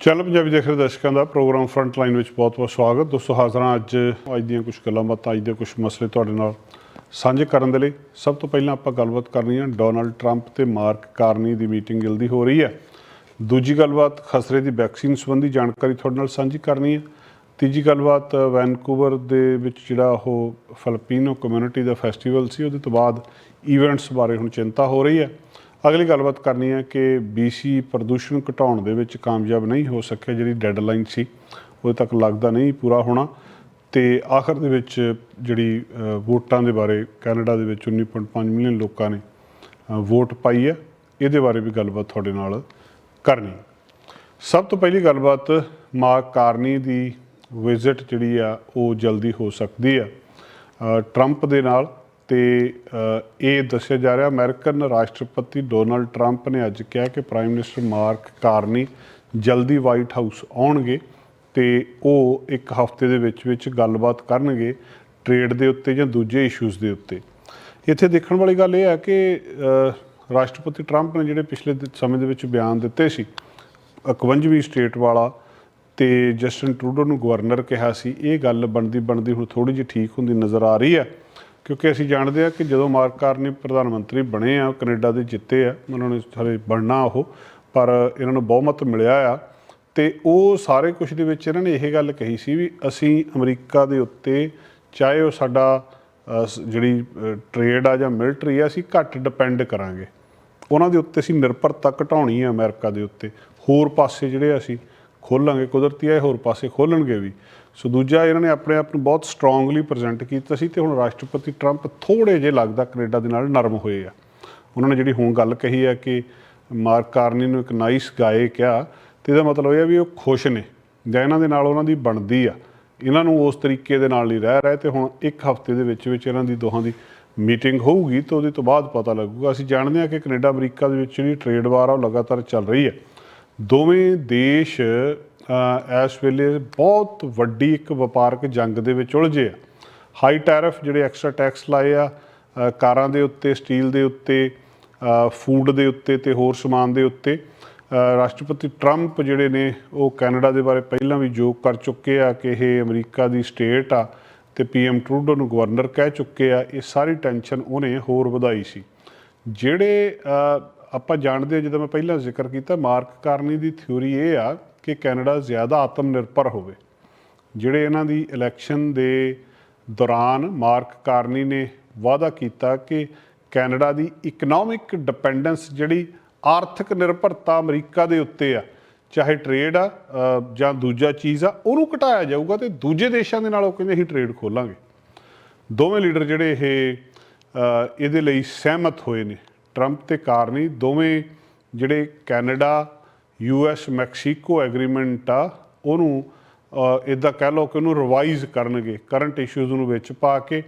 ਚੱਲ ਪੰਜਾਬੀ ਦੇਖ ਰਹੇ ਦਰਸ਼ਕਾਂ ਦਾ ਪ੍ਰੋਗਰਾਮ ਫਰੰਟ ਲਾਈਨ ਵਿੱਚ ਬਹੁਤ-ਬਹੁਤ ਸਵਾਗਤ। ਦੋਸਤੋ, ਹਾਜ਼ਰਾਂ ਅੱਜ ਅੱਜ ਦੀਆਂ ਕੁਝ ਗੱਲਾਂ ਬਾਤਾਂ, ਅੱਜ ਦੇ ਕੁਝ ਮਸਲੇ ਤੁਹਾਡੇ ਨਾਲ ਸਾਂਝੇ ਕਰਨ ਦੇ ਲਈ। ਸਭ ਤੋਂ ਪਹਿਲਾਂ ਆਪਾਂ ਗੱਲਬਾਤ ਕਰਨੀ ਹੈ ਡੋਨਲਡ ਟਰੰਪ ਤੇ ਮਾਰਕ ਕਾਰਨੀ ਦੀ ਮੀਟਿੰਗ ਜਲਦੀ ਹੋ ਰਹੀ ਹੈ। ਦੂਜੀ ਗੱਲਬਾਤ ਖਸਰੇ ਦੀ ਵੈਕਸੀਨ ਸੰਬੰਧੀ ਜਾਣਕਾਰੀ ਤੁਹਾਡੇ ਨਾਲ ਸਾਂਝੀ ਕਰਨੀ ਹੈ। ਤੀਜੀ ਗੱਲਬਾਤ, ਵੈਨਕੂਵਰ ਦੇ ਵਿੱਚ ਜਿਹੜਾ ਉਹ ਫਿਲਪੀਨੋ ਕਮਿਊਨਿਟੀ ਦਾ ਫੈਸਟੀਵਲ ਸੀ, ਉਹਦੇ ਤੋਂ ਬਾਅਦ ਇਵੈਂਟਸ ਬਾਰੇ ਹੁਣ ਚਿੰਤਾ ਹੋ ਰਹੀ ਹੈ। ਅਗਲੀ ਗੱਲਬਾਤ ਕਰਨੀ ਹੈ ਕਿ BC ਪ੍ਰਦੂਸ਼ਣ ਘਟਾਉਣ ਦੇ ਵਿੱਚ ਕਾਮਯਾਬ ਨਹੀਂ ਹੋ ਸਕਿਆ ਜਿਹੜੀ ਡੈਡਲਾਈਨ ਸੀ ਉਦੋਂ ਤੱਕ ਲੱਗਦਾ ਨਹੀਂ ਪੂਰਾ ਹੋਣਾ। ਤੇ ਆਖਰ ਦੇ ਵਿੱਚ ਜਿਹੜੀ ਵੋਟਾਂ ਦੇ ਬਾਰੇ ਕੈਨੇਡਾ ਦੇ ਵਿੱਚ 19.5 ਮਿਲੀਅਨ ਲੋਕਾਂ ਨੇ ਵੋਟ ਪਾਈ ਹੈ, ਇਹਦੇ ਬਾਰੇ ਵੀ ਗੱਲਬਾਤ ਤੁਹਾਡੇ ਨਾਲ ਕਰਨੀ। ਸਭ ਤੋਂ ਪਹਿਲੀ ਗੱਲਬਾਤ ਮਾਰਕ ਕਾਰਨੀ ਦੀ ਵਿਜ਼ਿਟ ਜਿਹੜੀ ਆ, ਉਹ ਜਲਦੀ ਹੋ ਸਕਦੀ ਆ। ਟਰੰਪ ਦੇ ਨਾਲ ਤੇ ਇਹ ਦੱਸਿਆ ਜਾ ਰਿਹਾ, ਅਮਰੀਕਨ ਰਾਸ਼ਟਰਪਤੀ ਡੋਨਲਡ ਟਰੰਪ ਨੇ ਅੱਜ ਕਿਹਾ ਕਿ ਪ੍ਰਾਈਮ ਮਿਨਿਸਟਰ ਮਾਰਕ ਕਾਰਨੀ ਜਲਦੀ ਵਾਈਟ ਹਾਊਸ ਆਉਣਗੇ ਤੇ ਉਹ ਇੱਕ ਹਫ਼ਤੇ ਦੇ ਵਿੱਚ ਵਿੱਚ ਗੱਲਬਾਤ ਕਰਨਗੇ ਟ੍ਰੇਡ ਦੇ ਉੱਤੇ ਜਾਂ ਦੂਜੇ ਇਸ਼ੂਜ਼ ਦੇ ਉੱਤੇ। ਇੱਥੇ ਦੇਖਣ ਵਾਲੀ ਗੱਲ ਇਹ ਹੈ ਕਿ ਰਾਸ਼ਟਰਪਤੀ ਟਰੰਪ ਨੇ ਜਿਹੜੇ ਪਿਛਲੇ ਸਮੇਂ ਦੇ ਵਿੱਚ ਬਿਆਨ ਦਿੱਤੇ ਸੀ 51ਵੀਂ ਸਟੇਟ ਵਾਲਾ ਤੇ ਜਸਟਨ ਟਰੂਡੋ ਨੂੰ ਗਵਰਨਰ ਕਿਹਾ ਸੀ, ਇਹ ਗੱਲ ਬਣਦੀ ਬਣਦੀ ਹੁਣ ਥੋੜੀ ਜਿਹੀ ਠੀਕ ਹੁੰਦੀ ਨਜ਼ਰ ਆ ਰਹੀ ਹੈ। ਕਿਉਂਕਿ ਅਸੀਂ ਜਾਣਦੇ ਹਾਂ ਕਿ ਜਦੋਂ ਮਾਰਕ ਕਾਰਨੀ ਪ੍ਰਧਾਨ ਮੰਤਰੀ ਬਣੇ ਆ ਕੈਨੇਡਾ ਦੇ ਜਿੱਤੇ ਆ, ਉਹਨਾਂ ਨੇ ਸਾਰੇ ਬਣਨਾ ਉਹ, ਪਰ ਇਹਨਾਂ ਨੂੰ ਬਹੁਮਤ ਮਿਲਿਆ ਆ। ਤੇ ਉਹ ਸਾਰੇ ਕੁਝ ਦੇ ਵਿੱਚ ਇਹਨਾਂ ਨੇ ਇਹ ਗੱਲ ਕਹੀ ਸੀ ਵੀ ਅਸੀਂ ਅਮਰੀਕਾ ਦੇ ਉੱਤੇ, ਚਾਹੇ ਉਹ ਸਾਡਾ ਜਿਹੜੀ ਟ੍ਰੇਡ ਆ ਜਾਂ ਮਿਲਟਰੀ ਆ, ਅਸੀਂ ਘੱਟ ਡਿਪੈਂਡ ਕਰਾਂਗੇ। ਉਹਨਾਂ ਦੇ ਉੱਤੇ ਅਸੀਂ ਨਿਰਭਰਤਾ ਘਟਾਉਣੀ ਹੈ ਅਮਰੀਕਾ ਦੇ ਉੱਤੇ। ਹੋਰ ਪਾਸੇ ਜਿਹੜੇ ਅਸੀਂ ਖੋਲਾਂਗੇ, ਕੁਦਰਤੀ ਹੈ ਹੋਰ ਪਾਸੇ ਖੋਲਣਗੇ ਵੀ। ਸੋ ਦੂਜਾ ਇਹਨਾਂ ਨੇ ਆਪਣੇ ਆਪ ਨੂੰ ਬਹੁਤ ਸਟਰੋਂਗਲੀ ਪ੍ਰੈਜ਼ੈਂਟ ਕੀਤਾ ਸੀ ਤੇ ਹੁਣ ਰਾਸ਼ਟਰਪਤੀ ਟਰੰਪ ਥੋੜੇ ਜੇ ਲੱਗਦਾ ਕੈਨੇਡਾ ਦੇ ਨਾਲ ਨਰਮ ਹੋਏ ਆ। ਉਹਨਾਂ ਨੇ ਜਿਹੜੀ ਹੁਣ ਗੱਲ ਕਹੀ ਆ ਕਿ ਮਾਰਕ ਕਾਰਨੀ ਨੂੰ ਇੱਕ ਨਾਈਸ ਗਾਏ ਕਿਹਾ ਤੇ ਇਹਦਾ ਮਤਲਬ ਇਹ ਆ ਵੀ ਉਹ ਖੁਸ਼ ਨੇ ਜਾਂ ਇਹਨਾਂ ਦੇ ਨਾਲ ਉਹਨਾਂ ਦੀ ਬਣਦੀ ਆ। ਇਹਨਾਂ ਨੂੰ ਉਸ ਤਰੀਕੇ ਦੇ ਨਾਲ ਨਹੀਂ ਰਹਿ ਰਹੇ ਤੇ ਹੁਣ ਇੱਕ ਹਫ਼ਤੇ ਦੇ ਵਿੱਚ ਵਿੱਚ ਇਹਨਾਂ ਦੀ ਦੋਹਾਂ ਦੀ ਮੀਟਿੰਗ ਹੋਊਗੀ ਤਾਂ ਉਹਦੇ ਤੋਂ ਬਾਅਦ ਪਤਾ ਲੱਗੂਗਾ। ਅਸੀਂ ਜਾਣਦੇ ਹਾਂ ਕਿ ਕੈਨੇਡਾ ਅਮਰੀਕਾ ਦੇ ਵਿੱਚ ਜਿਹੜੀ ਟ੍ਰੇਡ ਵਾਰ ਆ ਉਹ ਲਗਾਤਾਰ ਚੱਲ ਰਹੀ ਹੈ ਦੋਵੇਂ ਦੇਸ਼ ਇਸ ਵੇਲੇ ਬਹੁਤ ਵੱਡੀ ਇੱਕ ਵਪਾਰਕ ਜੰਗ ਦੇ ਵਿੱਚ ਉਲਝੇ ਆ। ਹਾਈ ਟੈਰਿਫ ਜਿਹੜੇ ਐਕਸਟਰਾ ਟੈਕਸ ਲਾਏ ਆ ਕਾਰਾਂ ਦੇ ਉੱਤੇ ਸਟੀਲ ਦੇ ਉੱਤੇ ਫੂਡ ਦੇ ਉੱਤੇ ਤੇ ਹੋਰ ਸਮਾਨ ਦੇ ਉੱਤੇ ਰਾਸ਼ਟਰਪਤੀ ਟਰੰਪ ਜਿਹੜੇ ਨੇ ਉਹ ਕੈਨੇਡਾ ਦੇ ਬਾਰੇ ਪਹਿਲਾਂ ਵੀ ਜੋਕ ਕਰ ਚੁੱਕੇ ਆ ਕਿ ਇਹ ਅਮਰੀਕਾ ਦੀ ਸਟੇਟ ਆ ਤੇ ਪੀਐਮ ਟਰੂਡੋ ਨੂੰ ਗਵਰਨਰ ਕਹਿ ਚੁੱਕੇ ਆ, ਇਹ ਸਾਰੀ ਟੈਨਸ਼ਨ ਉਹਨੇ ਹੋਰ ਵਧਾਈ ਸੀ। ਜਿਹੜੇ ਆਪਾਂ ਜਾਣਦੇ ਹਾਂ ਜਦੋਂ ਮੈਂ ਪਹਿਲਾਂ ਜ਼ਿਕਰ ਕੀਤਾ, ਮਾਰਕ ਕਾਰਨੀ ਦੀ ਥਿਊਰੀ ਇਹ ਆ ਕਿ ਕੈਨੇਡਾ ਜ਼ਿਆਦਾ ਆਤਮ ਨਿਰਭਰ ਹੋਵੇ। ਜਿਹੜੇ ਇਹਨਾਂ ਦੀ ਇਲੈਕਸ਼ਨ ਦੇ ਦੌਰਾਨ ਮਾਰਕ ਕਾਰਨੀ ਨੇ ਵਾਅਦਾ ਕੀਤਾ ਕਿ ਕੈਨੇਡਾ ਦੀ ਇਕਨੋਮਿਕ ਡਿਪੈਂਡੈਂਸ ਜਿਹੜੀ ਆਰਥਿਕ ਨਿਰਭਰਤਾ ਅਮਰੀਕਾ ਦੇ ਉੱਤੇ ਆ, ਚਾਹੇ ਟ੍ਰੇਡ ਆ ਜਾਂ ਦੂਜਾ ਚੀਜ਼ ਆ, ਉਹਨੂੰ ਘਟਾਇਆ ਜਾਊਗਾ ਤੇ ਦੂਜੇ ਦੇਸ਼ਾਂ ਦੇ ਨਾਲ ਉਹ ਕਹਿੰਦੇ ਅਸੀਂ ਟ੍ਰੇਡ ਖੋਲਾਂਗੇ। ਦੋਵੇਂ ਲੀਡਰ ਜਿਹੜੇ ਇਹ ਇਹਦੇ ਲਈ ਸਹਿਮਤ ਹੋਏ ਨੇ। ਟਰੰਪ ਤੇ ਕਾਰਨੀ ਦੋਵੇਂ ਜਿਹੜੇ Canada U US Mexico agreement ਆ, ਉਹਨੂੰ ਇਦਾਂ ਕਹਿ ਲਓ ਕਿ ਉਹਨੂੰ ਰਿਵਾਈਜ਼ ਕਰਨਗੇ, ਕਰੰਟ ਇਸ਼ੂਜ਼ ਨੂੰ ਵਿੱਚ ਪਾ ਕੇ।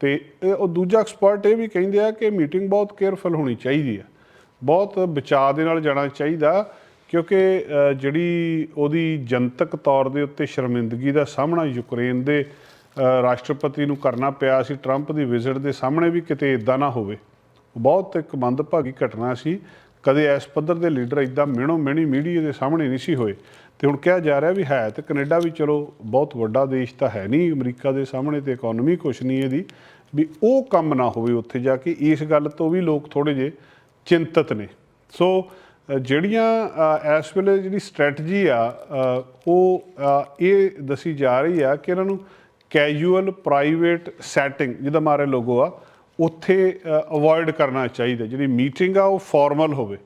ਤੇ ਇਹ, ਉਹ ਦੂਜਾ ਐਕਸਪਰਟ ਇਹ ਵੀ ਕਹਿੰਦੇ ਆ ਕਿ ਮੀਟਿੰਗ ਬਹੁਤ ਕੇਅਰਫੁਲ ਹੋਣੀ ਚਾਹੀਦੀ ਆ। ਬਹੁਤ ਬਚਾਅ ਦੇ ਨਾਲ ਜਾਣਾ ਚਾਹੀਦਾ, ਕਿਉਂਕਿ ਜਿਹੜੀ ਉਹਦੀ ਜਨਤਕ ਤੌਰ ਦੇ ਉੱਤੇ ਸ਼ਰਮਿੰਦਗੀ ਦਾ ਸਾਹਮਣਾ ਯੂਕਰੇਨ ਦੇ ਰਾਸ਼ਟਰਪਤੀ ਨੂੰ ਕਰਨਾ ਪਿਆ ਸੀ, ਟਰੰਪ ਦੀ ਵਿਜ਼ਿਟ ਦੇ ਸਾਹਮਣੇ ਵੀ ਕਿਤੇ ਇਦਾਂ ਨਾ ਹੋਵੇ। ਬਹੁਤ ਇੱਕ ਮੰਦਭਾਗੀ ਘਟਨਾ ਸੀ। ਕਦੇ ਇਸ ਪੱਧਰ ਦੇ ਲੀਡਰ ਇਦਾਂ ਮਿਹਣੋ ਮਿਹਣੀ ਮੀਡੀਆ ਦੇ ਸਾਹਮਣੇ ਨਹੀਂ ਸੀ ਹੋਏ। ਤੇ ਹੁਣ ਕਿਹਾ ਜਾ ਰਿਹਾ ਵੀ ਹੈ ਤੇ ਕੈਨੇਡਾ ਵੀ ਚਲੋ ਬਹੁਤ ਵੱਡਾ ਦੇਸ਼ ਤਾਂ ਹੈ ਨਹੀਂ, ਅਮਰੀਕਾ ਦੇ ਸਾਹਮਣੇ ਤੇ ਇਕਨੋਮੀ ਕੁਛ ਨਹੀਂ ਇਹਦੀ, ਵੀ ਉਹ ਕੰਮ ਨਾ ਹੋਵੇ ਉੱਥੇ ਜਾ ਕੇ ਇਸ ਗੱਲ ਤੋਂ ਵੀ ਲੋਕ ਥੋੜੇ ਜੇ ਚਿੰਤਤ ਨੇ। ਸੋ ਜਿਹੜੀਆਂ ਇਸ ਵੇਲੇ ਜਿਹੜੀ ਸਟ੍ਰੈਟਜੀ ਆ ਉਹ ਇਹ ਦੱਸੀ ਜਾ ਰਹੀ ਆ ਕਿ ਇਹਨਾਂ ਨੂੰ ਕੈਜੂਅਲ ਪ੍ਰਾਈਵੇਟ ਸੈਟਿੰਗ ਜਿਹਦਾ ਮਾਰੇ ਲੋਗੋ ਆ ਉੱਥੇ ਅਵੋਇਡ ਕਰਨਾ ਚਾਹੀਦਾ ਜਿਹੜੀ ਮੀਟਿੰਗ ਆ, ਉਹ ਫਾਰਮਲ ਹੋਵੇ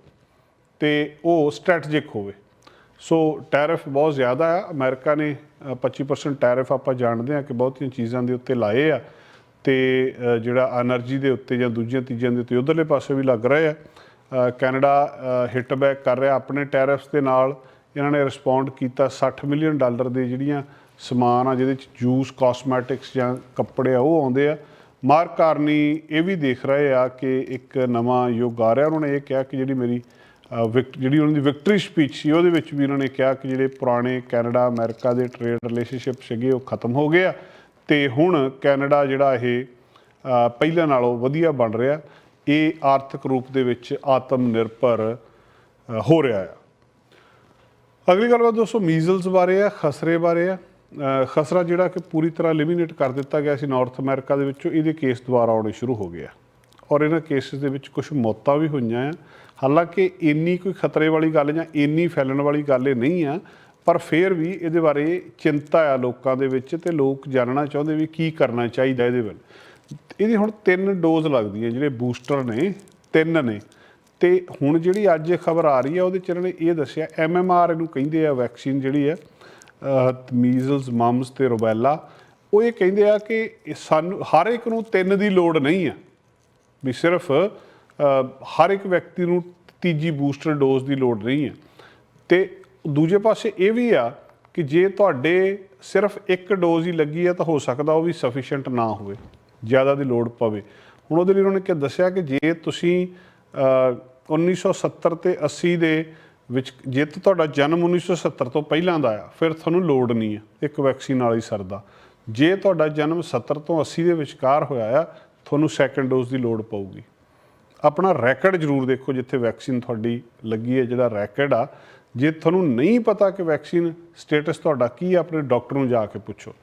ਤੇ ਉਹ ਸਟ੍ਰੈਟਜਿਕ ਹੋਵੇ। ਸੋ ਟੈਰਿਫ ਬਹੁਤ ਜ਼ਿਆਦਾ ਆ। ਅਮਰੀਕਾ ਨੇ 25% ਟੈਰਿਫ ਆਪਾਂ ਜਾਣਦੇ ਆ ਕਿ ਬਹੁਤੀਆਂ ਚੀਜ਼ਾਂ ਦੇ ਉੱਤੇ ਲਾਏ ਆ ਤੇ ਜਿਹੜਾ એનર્ਜੀ ਦੇ ਉੱਤੇ ਜਾਂ ਦੂਜੀਆਂ ਤੀਜੀਆਂ ਦੇ ਉੱਤੇ ਉਧਰਲੇ ਪਾਸੇ ਵੀ ਲੱਗ ਰਹੇ ਆ। ਕੈਨੇਡਾ ਹਿੱਟ ਬੈਕ ਕਰ ਰਿਹਾ ਆਪਣੇ ਟੈਰਿਫਸ ਦੇ ਨਾਲ। ਇਹਨਾਂ ਨੇ ਰਿਸਪੌਂਡ ਕੀਤਾ 60 ਮਿਲੀਅਨ ਡਾਲਰ ਦੇ ਜਿਹੜੀਆਂ ਸਮਾਨ ਆ, ਜਿਹਦੇ ਚ ਜੂਸ ਕਾਸਮੈਟਿਕਸ ਜਾਂ ਕੱਪੜੇ ਆ, ਉਹ ਆਉਂਦੇ ਆ। ਮਾਰਕ ਕਾਰਨੀ ਇਹ ਵੀ ਦੇਖ ਰਹੇ ਆ ਕਿ ਇੱਕ ਨਵਾਂ ਯੁੱਗ ਆ ਰਿਹਾ। ਉਹਨਾਂ ਨੇ ਇਹ ਕਿਹਾ ਕਿ ਜਿਹੜੀ ਮੇਰੀ ਵਿਕ- ਜਿਹੜੀ ਉਹਨਾਂ ਦੀ ਵਿਕਟਰੀ ਸਪੀਚ ਸੀ, ਉਹਦੇ ਵਿੱਚ ਵੀ ਉਹਨਾਂ ਨੇ ਕਿਹਾ ਕਿ ਜਿਹੜੇ ਪੁਰਾਣੇ ਕੈਨੇਡਾ, ਅਮਰੀਕਾ ਦੇ ਟ੍ਰੇਡ ਰਿਲੇਸ਼ਨਸ਼ਿਪ ਸੀਗੇ, ਉਹ ਖਤਮ ਹੋ ਗਏ ਆ ਤੇ ਹੁਣ ਕੈਨੇਡਾ ਜਿਹੜਾ ਇਹ ਪਹਿਲਾਂ ਨਾਲੋਂ ਵਧੀਆ ਬਣ ਰਿਹਾ। ਇਹ ਆਰਥਿਕ ਰੂਪ ਦੇ ਵਿੱਚ ਆਤਮ ਨਿਰਭਰ ਹੋ ਰਿਹਾ ਆ। ਅਗਲੀ ਗੱਲਬਾਤ ਦੋਸਤੋ ਮੀਜ਼ਲਸ ਬਾਰੇ ਆ, ਖਸਰੇ ਬਾਰੇ ਆ। ਖਸਰਾ ਜਿਹੜਾ ਕਿ ਪੂਰੀ ਤਰ੍ਹਾਂ ਐਲੀਮੀਨੇਟ ਕਰ ਦਿੱਤਾ ਗਿਆ ਸੀ ਨਾਰਥ ਅਮਰੀਕਾ ਦੇ ਵਿੱਚੋਂ, ਇਹਦੇ ਕੇਸ ਦੁਬਾਰਾ ਆਉਣੇ ਸ਼ੁਰੂ ਹੋ ਗਏ ਆ। ਔਰ ਇਹਨਾਂ ਕੇਸਿਸ ਦੇ ਵਿੱਚ ਕੁਝ ਮੌਤਾਂ ਵੀ ਹੋਈਆਂ ਆ। ਹਾਲਾਂਕਿ ਇੰਨੀ ਕੋਈ ਖਤਰੇ ਵਾਲੀ ਗੱਲ ਜਾਂ ਇੰਨੀ ਫੈਲਣ ਵਾਲੀ ਗੱਲ ਇਹ ਨਹੀਂ ਆ, ਪਰ ਫਿਰ ਵੀ ਇਹਦੇ ਬਾਰੇ ਚਿੰਤਾ ਆ ਲੋਕਾਂ ਦੇ ਵਿੱਚ ਤੇ ਲੋਕ ਜਾਣਨਾ ਚਾਹੁੰਦੇ ਵੀ ਕੀ ਕਰਨਾ ਚਾਹੀਦਾ ਇਹਦੇ ਵੱਲ। ਇਹਦੀ ਹੁਣ ਤਿੰਨ ਡੋਜ਼ ਲੱਗਦੀ ਹੈ ਜਿਹੜੇ ਬੂਸਟਰ ਨੇ, ਤਿੰਨ ਨੇ। ਤੇ ਹੁਣ ਜਿਹੜੀ ਅੱਜ ਖਬਰ ਆ ਰਹੀ ਹੈ ਉਹਦੇ ਚ ਇਹਨਾਂ ਨੇ ਇਹ ਦੱਸਿਆ ਐਮਐਮਆਰ ਇਹਨੂੰ ਕਹਿੰਦੇ ਆ ਵੈਕਸੀਨ ਜਿਹੜੀ ਹੈ ਮੀਜ਼ਲਸ ਮਮਸ ਤੇ ਰੁਬੈਲਾ ਉਹ ਇਹ ਕਹਿੰਦੇ ਆ ਕਿ ਸਾਨੂੰ ਹਰ ਇੱਕ ਨੂੰ ਤਿੰਨ ਦੀ ਲੋੜ ਨਹੀਂ ਆ। ਵੀ ਸਿਰਫ ਹਰ ਇੱਕ ਵਿਅਕਤੀ ਨੂੰ ਤੀਜੀ ਬੂਸਟਰ ਡੋਜ਼ ਦੀ ਲੋੜ ਨਹੀਂ ਹੈ ਤੇ ਦੂਜੇ ਪਾਸੇ ਇਹ ਵੀ ਆ ਕਿ ਜੇ ਤੁਹਾਡੇ ਸਿਰਫ ਇੱਕ ਡੋਜ਼ ਹੀ ਲੱਗੀ ਹੈ ਤਾਂ ਹੋ ਸਕਦਾ ਉਹ ਵੀ ਸਫੀਸ਼ੀਐਂਟ ਨਾ ਹੋਵੇ ਜ਼ਿਆਦਾ ਦੀ ਲੋੜ ਪਵੇ। ਹੁਣ ਉਹਦੇ ਲਈ ਉਹਨਾਂ ਨੇ ਕੀ ਦੱਸਿਆ ਕਿ ਜੇ ਤੁਸੀਂ ਅ, 1970 ਤੇ 80 ਦੇ ਵਿੱਚ ਜੇ ਤੁਹਾਡਾ ਜਨਮ 1970 ਤੋਂ ਪਹਿਲਾਂ ਦਾ ਆ, ਫਿਰ ਤੁਹਾਨੂੰ ਲੋੜ ਨਹੀਂ ਹੈ ਇੱਕ ਵੈਕਸੀਨ ਨਾਲ ਹੀ ਸਰਦਾ ਜੇ ਤੁਹਾਡਾ ਜਨਮ 70 ਤੋਂ 80 ਦੇ ਵਿਚਕਾਰ ਹੋਇਆ ਆ, ਤੁਹਾਨੂੰ ਸੈਕੰਡ ਡੋਜ਼ ਦੀ ਲੋੜ ਪਊਗੀ। ਆਪਣਾ ਰੈਕਡ ਜ਼ਰੂਰ ਦੇਖੋ ਜਿੱਥੇ ਵੈਕਸੀਨ ਤੁਹਾਡੀ ਲੱਗੀ ਹੈ, ਜਿਹੜਾ ਰੈਕਡ ਆ। ਜੇ ਤੁਹਾਨੂੰ ਨਹੀਂ ਪਤਾ ਕਿ ਵੈਕਸੀਨ ਸਟੇਟਸ ਤੁਹਾਡਾ ਕੀ ਆ, ਆਪਣੇ ਡਾਕਟਰ ਨੂੰ ਜਾ ਕੇ ਪੁੱਛੋ।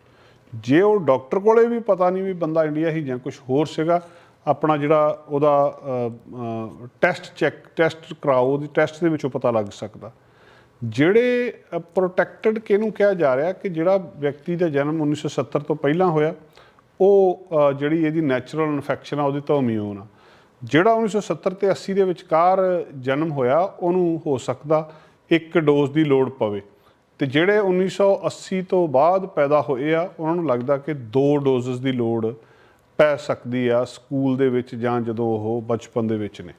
ਜੇ ਉਹ ਡਾਕਟਰ ਕੋਲੇ ਵੀ ਪਤਾ ਨਹੀਂ ਵੀ ਬੰਦਾ ਇੰਡੀਆ ਹੀ ਜਾਂ ਕੁਝ ਹੋਰ ਸੀਗਾ ਆਪਣਾ ਜਿਹੜਾ ਉਹਦਾ ਟੈਸਟ ਚੈੱਕ ਟੈਸਟ ਕਰਾਓ, ਉਹਦੀ ਟੈਸਟ ਦੇ ਵਿੱਚੋਂ ਪਤਾ ਲੱਗ ਸਕਦਾ। ਜਿਹੜੇ ਪ੍ਰੋਟੈਕਟਡ ਕਿਹਨੂੰ ਕਿਹਾ ਜਾ ਰਿਹਾ ਕਿ ਜਿਹੜਾ ਵਿਅਕਤੀ ਦਾ ਜਨਮ 1970 ਤੋਂ ਪਹਿਲਾਂ ਹੋਇਆ, ਉਹ ਜਿਹੜੀ ਇਹਦੀ ਨੈਚੁਰਲ ਇਨਫੈਕਸ਼ਨ ਆ, ਉਹਦੇ ਤੋਂ ਇਮਿਊਨ ਆ। ਜਿਹੜਾ 1970 ਤੇ 80 ਦੇ ਵਿਚਕਾਰ ਜਨਮ ਹੋਇਆ, ਉਹਨੂੰ ਹੋ ਸਕਦਾ ਇੱਕ ਡੋਜ਼ ਦੀ ਲੋੜ ਪਵੇ। ਤੇ ਜਿਹੜੇ 1980 ਤੋਂ ਬਾਅਦ ਪੈਦਾ ਹੋਏ ਆ, ਉਹਨਾਂ ਨੂੰ ਲੱਗਦਾ ਕਿ ਦੋ ਡੋਜ਼ਸ ਦੀ ਲੋੜ ਪੈ ਸਕਦੀ ਆ ਸਕੂਲ ਦੇ ਵਿੱਚ ਜਾਂ ਜਦੋਂ ਉਹ ਬਚਪਨ ਦੇ ਵਿੱਚ ਨੇ।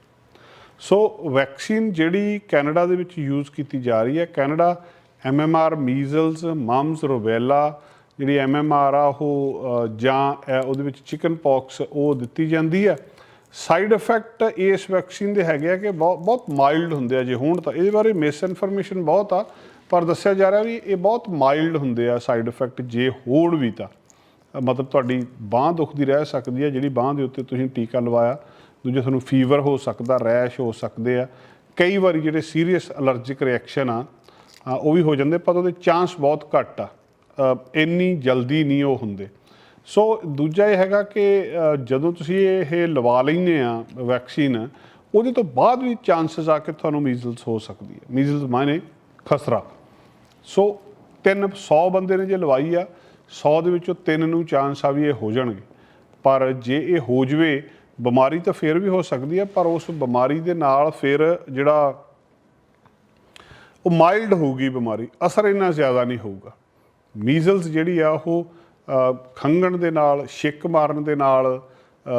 ਸੋ ਵੈਕਸੀਨ ਜਿਹੜੀ ਕੈਨੇਡਾ ਦੇ ਵਿੱਚ ਯੂਜ਼ ਕੀਤੀ ਜਾ ਰਹੀ ਹੈ, ਕੈਨੇਡਾ ਐਮਐਮਆਰ ਮੀਜ਼ਲਸ ਮਮਸ ਰੋਬੈਲਾ, ਜਿਹੜੀ ਐਮਐਮਆਰ ਆ ਉਹ ਜਾਂ ਉਹਦੇ ਵਿੱਚ ਚਿਕਨ ਪੌਕਸ ਉਹ ਦਿੱਤੀ ਜਾਂਦੀ ਹੈ। ਸਾਈਡ ਇਫੈਕਟ ਇਸ ਵੈਕਸੀਨ ਦੇ ਹੈਗੇ ਆ ਕਿ ਬਹੁਤ ਬਹੁਤ ਮਾਈਲਡ ਹੁੰਦੇ ਆ ਜੇ ਹੋਣ ਤਾਂ। ਇਹਦੇ ਬਾਰੇ ਮਿਸ ਇਨਫੋਰਮੇਸ਼ਨ ਬਹੁਤ ਆ, ਪਰ ਦੱਸਿਆ ਜਾ ਰਿਹਾ ਵੀ ਇਹ ਬਹੁਤ ਮਾਈਲਡ ਹੁੰਦੇ ਆ ਸਾਈਡ ਇਫੈਕਟ ਜੇ ਹੋਣ ਵੀ ਤਾਂ। ਮਤਲਬ ਤੁਹਾਡੀ ਬਾਹ ਦੁਖਦੀ ਰਹਿ ਸਕਦੀ ਹੈ, ਜਿਹੜੀ ਬਾਹ ਦੇ ਉੱਤੇ ਤੁਸੀਂ ਟੀਕਾ ਲਵਾਇਆ। ਦੂਜੇ, ਤੁਹਾਨੂੰ ਫੀਵਰ ਹੋ ਸਕਦਾ, ਰੈਸ਼ ਹੋ ਸਕਦੇ ਆ। ਕਈ ਵਾਰੀ ਜਿਹੜੇ ਸੀਰੀਅਸ ਅਲਰਜਿਕ ਰਿਐਕਸ਼ਨ ਆ ਉਹ ਵੀ ਹੋ ਜਾਂਦੇ, ਪਰ ਉਹਦੇ ਚਾਂਸ ਬਹੁਤ ਘੱਟ ਆ। ਇੰਨੀ ਜਲਦੀ ਨਹੀਂ ਉਹ ਹੁੰਦੇ। ਸੋ ਦੂਜਾ ਇਹ ਹੈਗਾ ਕਿ ਜਦੋਂ ਤੁਸੀਂ ਇਹ ਲਵਾ ਲੈਂਦੇ ਆ ਵੈਕਸੀਨ ਉਹਦੇ ਤੋਂ ਬਾਅਦ ਵੀ ਚਾਂਸਸ ਆ ਕਿ ਤੁਹਾਨੂੰ ਮੀਜ਼ਲਸ ਹੋ ਸਕਦੀ ਹੈ। ਮੀਜ਼ਲਸ ਮਾਨੇ ਖਸਰਾ। ਸੋ ਤਿੰਨ 100 ਬੰਦੇ ਨੇ ਜੇ ਲਵਾਈ ਆ 100 ਦੇ ਵਿੱਚੋਂ ਤਿੰਨ ਨੂੰ ਚਾਂਸ ਆ ਵੀ ਇਹ ਹੋ ਜਾਣਗੇ। ਪਰ ਜੇ ਇਹ ਹੋ ਜਵੇ ਬਿਮਾਰੀ ਤਾਂ ਫੇਰ ਵੀ ਹੋ ਸਕਦੀ ਹੈ ਪਰ ਉਸ ਬਿਮਾਰੀ ਦੇ ਨਾਲ ਫਿਰ ਜਿਹੜਾ ਉਹ ਮਾਈਲਡ ਹੋਊਗੀ ਬਿਮਾਰੀ ਅਸਰ ਇੰਨਾ ਜ਼ਿਆਦਾ ਨਹੀਂ ਹੋਊਗਾ। ਮੀਜ਼ਲਸ ਜਿਹੜੀ ਆ ਉਹ ਅ, ਖੰਘਣ ਦੇ ਨਾਲ ਛਿੱਕ ਮਾਰਨ ਦੇ ਨਾਲ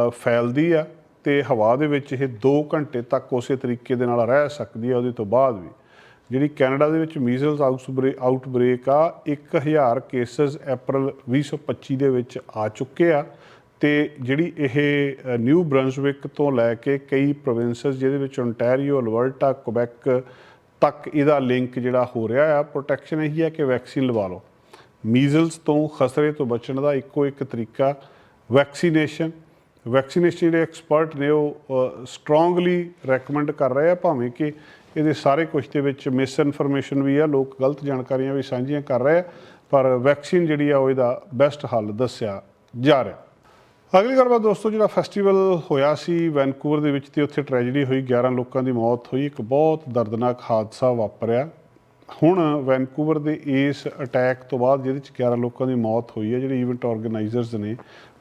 ਫੈਲਦੀ ਆ ਤੇ ਹਵਾ ਦੇ ਵਿੱਚ ਇਹ 2 ਘੰਟੇ ਤੱਕ ਉਸੇ ਤਰੀਕੇ ਦੇ ਨਾਲ ਰਹਿ ਸਕਦੀ ਹੈ ਉਹਦੇ ਤੋਂ ਬਾਅਦ ਵੀ। ਜਿਹੜੀ ਕੈਨੇਡਾ ਦੇ ਵਿੱਚ ਮੀਜ਼ਲਸ ਆਊਟਬ੍ਰੇਕ ਆ 1000 ਕੇਸਸ ਅਪ੍ਰੈਲ 2025 ਦੇ ਵਿੱਚ ਆ ਚੁੱਕੇ ਆ ਤੇ ਜਿਹੜੀ ਇਹ ਨਿਊ ਬ੍ਰੰਸਵਿਕ ਤੋਂ ਲੈ ਕੇ ਕਈ ਪ੍ਰੋਵਿੰਸਸ ਜਿਹਦੇ ਵਿੱਚ ਓਨਟਾਰੀਓ ਅਲਬਰਟਾ ਕੁਬੈਕ ਤੱਕ ਇਹਦਾ ਲਿੰਕ ਜਿਹੜਾ ਹੋ ਰਿਹਾ ਆ, ਪ੍ਰੋਟੈਕਸ਼ਨ ਇਹੀ ਹੈ ਕਿ ਵੈਕਸੀਨ ਲਵਾ ਲਓ। ਮੀਜ਼ਲਸ ਤੋਂ ਖਸਰੇ ਤੋਂ ਬਚਣ ਦਾ ਇੱਕੋ ਇੱਕ ਤਰੀਕਾ, ਵੈਕਸੀਨੇਸ਼ਨ। ਵੈਕਸੀਨੇਸ਼ਨ ਜਿਹੜੇ ਐਕਸਪਰਟ ਨੇ ਉਹ ਸਟਰੋਂਗਲੀ ਰეკਮੈਂਡ ਕਰ ਰਹੇ ਆ, ਭਾਵੇਂ ਕਿ ਇਹਦੇ ਸਾਰੇ ਕੁਝ ਦੇ ਵਿੱਚ ਮਿਸ ਇਨਫੋਰਮੇਸ਼ਨ ਵੀ ਆ, ਲੋਕ ਗਲਤ ਜਾਣਕਾਰੀਆਂ ਵੀ ਸਾਂਝੀਆਂ ਕਰ ਰਹੇ ਆ, ਪਰ ਵੈਕਸੀਨ ਜਿਹੜੀ ਆ ਉਹ ਇਹਦਾ ਬੈਸਟ ਹੱਲ ਦੱਸਿਆ ਜਾ ਰਿਹਾ। ਅਗਲੀ ਗੱਲਬਾਤ ਦੋਸਤੋ, ਜਿਹੜਾ ਫੈਸਟੀਵਲ ਹੋਇਆ ਸੀ ਵੈਨਕੂਵਰ ਦੇ ਵਿੱਚ ਤੇ ਉੱਥੇ ਟ੍ਰੈਜੇਡੀ ਹੋਈ 11 ਲੋਕਾਂ ਦੀ ਮੌਤ ਹੋਈ, ਇੱਕ ਬਹੁਤ ਦਰਦਨਾਕ ਹਾਦਸਾ ਵਾਪਰਿਆ। ਹੁਣ ਵੈਨਕੂਵਰ ਦੇ ਇਸ ਅਟੈਕ ਤੋਂ ਬਾਅਦ ਜਿਹਦੇ ਚ 11 ਲੋਕਾਂ ਦੀ ਮੌਤ ਹੋਈ ਹੈ ਜਿਹੜੇ ਇਵੈਂਟ ਆਰਗੇਨਾਈਜ਼ਰਸ ਨੇ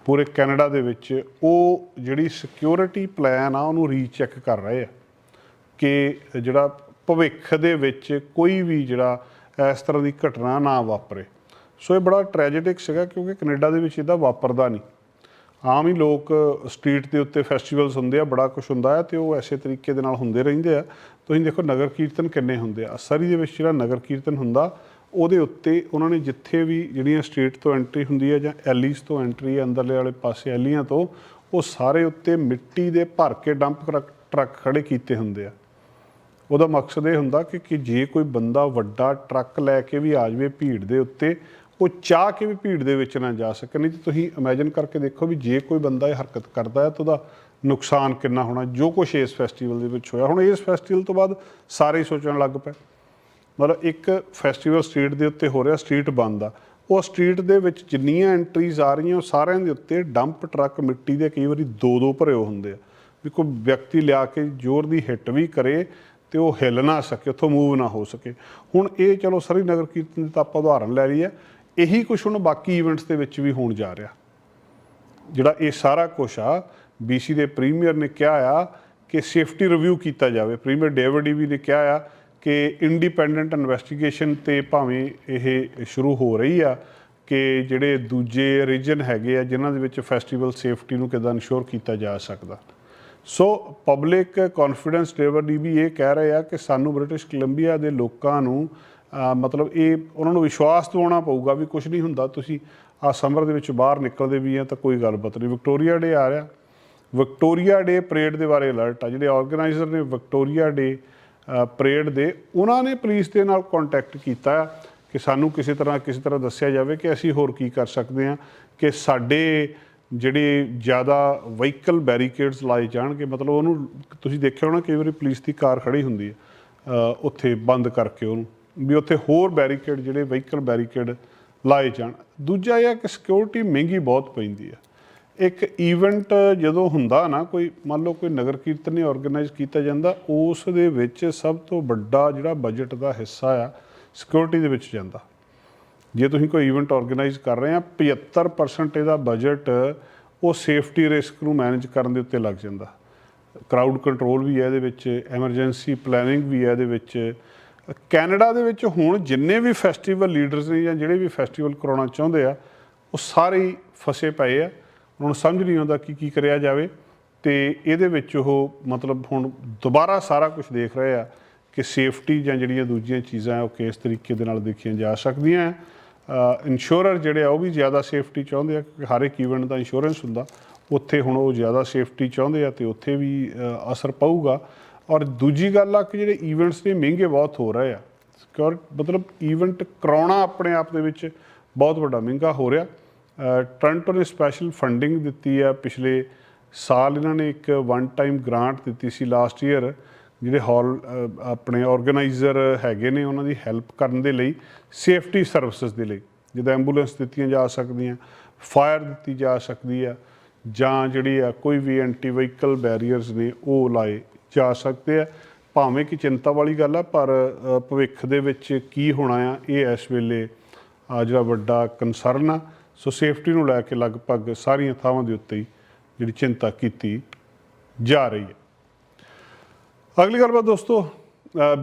ਪੂਰੇ ਕੈਨੇਡਾ ਦੇ ਵਿੱਚ, ਉਹ ਜਿਹੜੀ ਸਿਕਿਉਰਿਟੀ ਪਲਾਨ ਆ, ਉਹਨੂੰ ਰੀਚੈਕ ਕਰ ਰਹੇ ਆ। ਕਿ ਜਿਹੜਾ ਭਵਿੱਖ ਦੇ ਵਿੱਚ ਕੋਈ ਵੀ ਜਿਹੜਾ ਇਸ ਤਰ੍ਹਾਂ ਦੀ ਘਟਨਾ ਨਾ ਵਾਪਰੇ। ਸੋ ਇਹ ਬੜਾ ਟ੍ਰੈਜੇਡਿਕ ਸੀਗਾ ਕਿਉਂਕਿ ਕੈਨੇਡਾ ਦੇ ਵਿੱਚ ਇਹਦਾ ਵਾਪਰਦਾ ਨਹੀਂ। ਆਮ ਹੀ ਲੋਕ ਸਟਰੀਟ ਦੇ ਉੱਤੇ ਫੈਸਟੀਵਲਸ ਹੁੰਦੇ ਆ, ਬੜਾ ਕੁਝ ਹੁੰਦਾ ਹੈ ਤੇ ਉਹ ਐਸੇ ਤਰੀਕੇ ਦੇ ਨਾਲ ਹੁੰਦੇ ਰਹਿੰਦੇ ਆ। ਤੁਸੀਂ ਦੇਖੋ ਨਗਰ ਕੀਰਤਨ ਕਿੰਨੇ ਹੁੰਦੇ ਆ। ਸਰੀ ਦੇ ਵਿੱਚ ਜਿਹੜਾ ਨਗਰ ਕੀਰਤਨ ਹੁੰਦਾ, ਉਹਦੇ ਉੱਤੇ ਉਹਨਾਂ ਨੇ ਜਿੱਥੇ ਵੀ ਜਿਹੜੀਆਂ ਸਟਰੀਟ ਤੋਂ ਐਂਟਰੀ ਹੁੰਦੀ ਹੈ ਜਾਂ ਐਲੀਸ ਤੋਂ ਐਂਟਰੀ ਹੈ ਅੰਦਰਲੇ ਵਾਲੇ ਪਾਸੇ ਐਲੀਆਂ ਤੋਂ, ਉਹ ਸਾਰੇ ਉੱਤੇ ਮਿੱਟੀ ਦੇ ਭਰ ਕੇ ਡੰਪ ਟਰੱਕ ਖੜੇ ਕੀਤੇ ਹੁੰਦੇ ਆ। ਉਹਦਾ ਮਕਸਦ ਇਹ ਹੁੰਦਾ ਕਿ ਕਿ ਜੇ ਕੋਈ ਬੰਦਾ ਵੱਡਾ ਟਰੱਕ ਲੈ ਕੇ ਵੀ ਆ ਜਾਵੇ ਭੀੜ ਦੇ ਉੱਤੇ, ਉਹ ਚਾਹ ਕੇ ਵੀ ਭੀੜ ਦੇ ਵਿੱਚ ਨਾ ਜਾ ਸਕੇ। ਨਹੀਂ ਤੇ ਤੁਸੀਂ ਇਮੇਜਿਨ ਕਰਕੇ ਦੇਖੋ ਵੀ ਜੇ ਕੋਈ ਬੰਦਾ ਇਹ ਹਰਕਤ ਕਰਦਾ ਹੈ ਤਾਂ ਉਹਦਾ ਨੁਕਸਾਨ ਕਿੰਨਾ ਹੋਣਾ, ਜੋ ਕੁਝ ਇਸ ਫੈਸਟੀਵਲ ਦੇ ਵਿੱਚ ਹੋਇਆ। ਹੁਣ ਇਸ ਫੈਸਟੀਵਲ ਤੋਂ ਬਾਅਦ ਸਾਰੇ ਹੀ ਸੋਚਣ ਲੱਗ ਪਏ। ਮਤਲਬ ਇੱਕ ਫੈਸਟੀਵਲ ਸਟਰੀਟ ਦੇ ਉੱਤੇ ਹੋ ਰਿਹਾ ਸਟਰੀਟ ਬੰਦ ਆ। ਉਹ ਸਟਰੀਟ ਦੇ ਵਿੱਚ ਜਿੰਨੀਆਂ ਐਂਟਰੀਜ਼ ਆ ਰਹੀਆਂ, ਉਹ ਸਾਰਿਆਂ ਦੇ ਉੱਤੇ ਡੰਪ ਟਰੱਕ ਮਿੱਟੀ ਦੇ ਕਈ ਵਾਰੀ ਦੋ ਦੋ ਭਰੇ ਹੁੰਦੇ ਆ। ਵੀ ਕੋਈ ਵਿਅਕਤੀ ਲਿਆ ਕੇ ਜ਼ੋਰ ਦੀ ਹਿੱਟ ਵੀ ਕਰੇ ਤੇ ਉਹ ਹਿੱਲ ਨਾ ਸਕੇ, ਉੱਥੋਂ ਮੂਵ ਨਾ ਹੋ ਸਕੇ। ਹੁਣ ਇਹ ਚਲੋ ਸਰੀ ਨਗਰ ਕੀਰਤਨ ਦੀ ਤਾਂ ਆਪਾਂ ਉਦਾਹਰਨ ਲੈ ਲਈ ਹੈ ਇਹੀ ਕੁਝ ਹੁਣ ਬਾਕੀ ਇਵੈਂਟਸ ਦੇ ਵਿੱਚ ਵੀ ਹੋਣ ਜਾ ਰਿਹਾ। ਜਿਹੜਾ ਇਹ ਸਾਰਾ ਕੁਝ ਆ BC ਦੇ ਪ੍ਰੀਮੀਅਰ ਨੇ ਕਿਹਾ ਆ ਕਿ ਸੇਫਟੀ ਰਿਵਿਊ ਕੀਤਾ ਜਾਵੇ। ਪ੍ਰੀਮੀਅਰ ਡੇਵਿਡ ਵੀ ਨੇ ਕਿਹਾ ਆ ਕਿ ਇੰਡੀਪੈਂਡੈਂਟ ਇਨਵੈਸਟੀਗੇਸ਼ਨ ਤੇ ਭਾਵੇਂ ਇਹ ਸ਼ੁਰੂ ਹੋ ਰਹੀ ਆ ਕਿ ਜਿਹੜੇ ਦੂਜੇ ਰੀਜਨ ਹੈਗੇ ਆ, ਜਿਨ੍ਹਾਂ ਦੇ ਵਿੱਚ ਫੈਸਟੀਵਲ ਸੇਫਟੀ ਨੂੰ ਕਿਦਾਂ ਇਨਸ਼ੋਰ ਕੀਤਾ ਜਾ ਸਕਦਾ। ਸੋ ਪਬਲਿਕ ਕੌਨਫੀਡੈਂਸ ਦੀ ਵੀ ਇਹ ਕਹਿ ਰਹੇ ਆ ਕਿ ਸਾਨੂੰ ਬ੍ਰਿਟਿਸ਼ ਕੋਲੰਬੀਆ ਦੇ ਲੋਕਾਂ ਨੂੰ ਮਤਲਬ ਇਹ ਉਹਨਾਂ ਨੂੰ ਵਿਸ਼ਵਾਸ ਦਿਵਾਉਣਾ ਪਊਗਾ ਵੀ ਕੁਝ ਨਹੀਂ ਹੁੰਦਾ, ਤੁਸੀਂ ਆ ਸਮਰ ਦੇ ਵਿੱਚ ਬਾਹਰ ਨਿਕਲਦੇ ਵੀ ਆ ਤਾਂ ਕੋਈ ਗੱਲਬਾਤ ਨਹੀਂ। ਵਿਕਟੋਰੀਆ ਡੇ ਆ ਰਿਹਾ। ਵਿਕਟੋਰੀਆ ਡੇ ਪਰੇਡ ਦੇ ਬਾਰੇ ਅਲਰਟ ਆ, ਜਿਹੜੇ ਆਰਗੇਨਾਈਜ਼ਰ ਨੇ ਵਿਕਟੋਰੀਆ ਡੇ ਪਰੇਡ ਦੇ, ਉਹਨਾਂ ਨੇ ਪੁਲਿਸ ਦੇ ਨਾਲ ਕੰਟੈਕਟ ਕੀਤਾ ਕਿ ਸਾਨੂੰ ਕਿਸੇ ਤਰ੍ਹਾਂ ਕਿਸੇ ਤਰ੍ਹਾਂ ਦੱਸਿਆ ਜਾਵੇ ਕਿ ਅਸੀਂ ਹੋਰ ਕੀ ਕਰ ਸਕਦੇ ਹਾਂ, ਕਿ ਸਾਡੇ ਜਿਹੜੇ ਜ਼ਿਆਦਾ ਵਹੀਕਲ ਬੈਰੀਕੇਡਸ ਲਾਏ ਜਾਣਗੇ, ਮਤਲਬ ਉਹਨੂੰ ਤੁਸੀਂ ਦੇਖਿਆ ਹੋਣਾ ਕਈ ਵਾਰੀ ਪੁਲਿਸ ਦੀ ਕਾਰ ਖੜੀ ਹੁੰਦੀ ਹੈ ਉੱਥੇ ਬੰਦ ਕਰਕੇ ਉਹਨੂੰ, ਵੀ ਉੱਥੇ ਹੋਰ ਬੈਰੀਕੇਡ ਜਿਹੜੇ ਵਹੀਕਲ ਬੈਰੀਕੇਡ ਲਾਏ ਜਾਣ। ਦੂਜਾ ਇਹ ਹੈ ਕਿ ਸਿਕਿਉਰਿਟੀ ਮਹਿੰਗੀ ਬਹੁਤ ਪੈਂਦੀ ਹੈ। ਇੱਕ ਇਵੈਂਟ ਜਦੋਂ ਹੁੰਦਾ ਨਾ, ਕੋਈ ਮੰਨ ਲਓ ਕੋਈ ਨਗਰ ਕੀਰਤਨ ਨੇ ਆਰਗੇਨਾਈਜ਼ ਕੀਤਾ ਜਾਂਦਾ, ਉਸ ਦੇ ਵਿੱਚ ਸਭ ਤੋਂ ਵੱਡਾ ਜਿਹੜਾ ਬਜਟ ਦਾ ਹਿੱਸਾ ਆ ਸਿਕਿਉਰਿਟੀ ਦੇ ਵਿੱਚ ਜਾਂਦਾ। ਜੇ ਤੁਸੀਂ ਕੋਈ ਇਵੈਂਟ ਆਰਗੇਨਾਈਜ਼ ਕਰ ਰਹੇ ਆ 75% ਇਹਦਾ ਬਜਟ ਉਹ ਸੇਫਟੀ ਰਿਸਕ ਨੂੰ ਮੈਨੇਜ ਕਰਨ ਦੇ ਉੱਤੇ ਲੱਗ ਜਾਂਦਾ। ਕਰਾਊਡ ਕੰਟਰੋਲ ਵੀ ਹੈ ਇਹਦੇ ਵਿੱਚ ਐਮਰਜੈਂਸੀ ਪਲੈਨਿੰਗ ਵੀ ਹੈ ਇਹਦੇ ਵਿੱਚ। ਕੈਨੇਡਾ ਦੇ ਵਿੱਚ ਹੁਣ ਜਿੰਨੇ ਵੀ ਫੈਸਟੀਵਲ ਲੀਡਰਸ ਨੇ ਜਾਂ ਜਿਹੜੇ ਵੀ ਫੈਸਟੀਵਲ ਕਰਾਉਣਾ ਚਾਹੁੰਦੇ ਆ, ਉਹ ਸਾਰੇ ਫਸੇ ਪਏ ਆ। ਉਹਨਾਂ ਨੂੰ ਸਮਝ ਨਹੀਂ ਆਉਂਦਾ ਕਿ ਕੀ ਕਰਿਆ ਜਾਵੇ। ਤੇ ਇਹਦੇ ਵਿੱਚ ਉਹ ਮਤਲਬ ਹੁਣ ਦੁਬਾਰਾ ਸਾਰਾ ਕੁਝ ਦੇਖ ਰਹੇ ਆ। ਕਿ ਸੇਫਟੀ ਜਾਂ ਜਿਹੜੀਆਂ ਦੂਜੀਆਂ ਚੀਜ਼ਾਂ ਉਹ ਕਿਸ ਤਰੀਕੇ ਦੇ ਨਾਲ ਦੇਖੀਆਂ ਜਾ ਸਕਦੀਆਂ ਇੰਸ਼ੋਰਰ ਜਿਹੜੇ ਆ ਉਹ ਵੀ ਜ਼ਿਆਦਾ ਸੇਫਟੀ ਚਾਹੁੰਦੇ ਆ ਕਿ ਹਰ ਇੱਕ ਇਵੈਂਟ ਦਾ ਇੰਸ਼ੋਰੈਂਸ ਹੁੰਦਾ। ਉੱਥੇ ਹੁਣ ਉਹ ਜ਼ਿਆਦਾ ਸੇਫਟੀ ਚਾਹੁੰਦੇ ਆ ਤੇ ਉੱਥੇ ਵੀ ਅਸਰ ਪਊਗਾ। ਔਰ ਦੂਜੀ ਗੱਲ ਆ ਕਿ ਜਿਹੜੇ ਇਵੈਂਟਸ ਨੇ ਮਹਿੰਗੇ ਬਹੁਤ ਹੋ ਰਹੇ ਆ। ਸਿਕਿਉਰ ਮਤਲਬ ਇਵੈਂਟ ਕਰਾਉਣਾ ਆਪਣੇ ਆਪ ਦੇ ਵਿੱਚ ਬਹੁਤ ਵੱਡਾ ਮਹਿੰਗਾ ਹੋ ਰਿਹਾ। ਅ, ਨੇ ਸਪੈਸ਼ਲ ਫੰਡਿੰਗ ਦਿੱਤੀ ਆ। ਪਿਛਲੇ ਸਾਲ ਇਹਨਾਂ ਨੇ ਇੱਕ ਵਨ ਟਾਈਮ ਗ੍ਰਾਂਟ ਦਿੱਤੀ ਸੀ ਲਾਸਟ ਈਅਰ ਜਿਹੜੇ ਹਾਲ ਆਪਣੇ ਆਰਗੇਨਾਈਜ਼ਰ ਹੈਗੇ ਨੇ, ਉਹਨਾਂ ਦੀ ਹੈਲਪ ਕਰਨ ਦੇ ਲਈ ਸੇਫਟੀ ਸਰਵਿਸਿਜ਼ ਦੇ ਲਈ, ਜਿੱਦਾਂ ਐਂਬੂਲੈਂਸ ਦਿੱਤੀਆਂ ਜਾ ਸਕਦੀਆਂ ਫਾਇਰ ਦਿੱਤੀ ਜਾ ਸਕਦੀ ਆ, ਜਾਂ ਜਿਹੜੀ ਆ ਕੋਈ ਵੀ ਐਂਟੀ ਵਹੀਕਲ ਬੈਰੀਅਰਸ ਨੇ, ਉਹ ਲਾਏ ਜਾ ਸਕਦੇ ਆ। ਭਾਵੇਂ ਕਿ ਚਿੰਤਾ ਵਾਲੀ ਗੱਲ ਆ, ਪਰ ਭਵਿੱਖ ਦੇ ਵਿੱਚ ਕੀ ਹੋਣਾ ਆ, ਇਹ ਇਸ ਵੇਲੇ ਆ ਜਿਹੜਾ ਵੱਡਾ ਕਨਸਰਨ ਆ। ਸੋ ਸੇਫਟੀ ਨੂੰ ਲੈ ਕੇ ਲਗਭਗ ਸਾਰੀਆਂ ਥਾਵਾਂ ਦੇ ਉੱਤੇ ਜਿਹੜੀ ਚਿੰਤਾ ਕੀਤੀ ਜਾ ਰਹੀ ਹੈ ਅਗਲੀ ਗੱਲਬਾਤ ਦੋਸਤੋ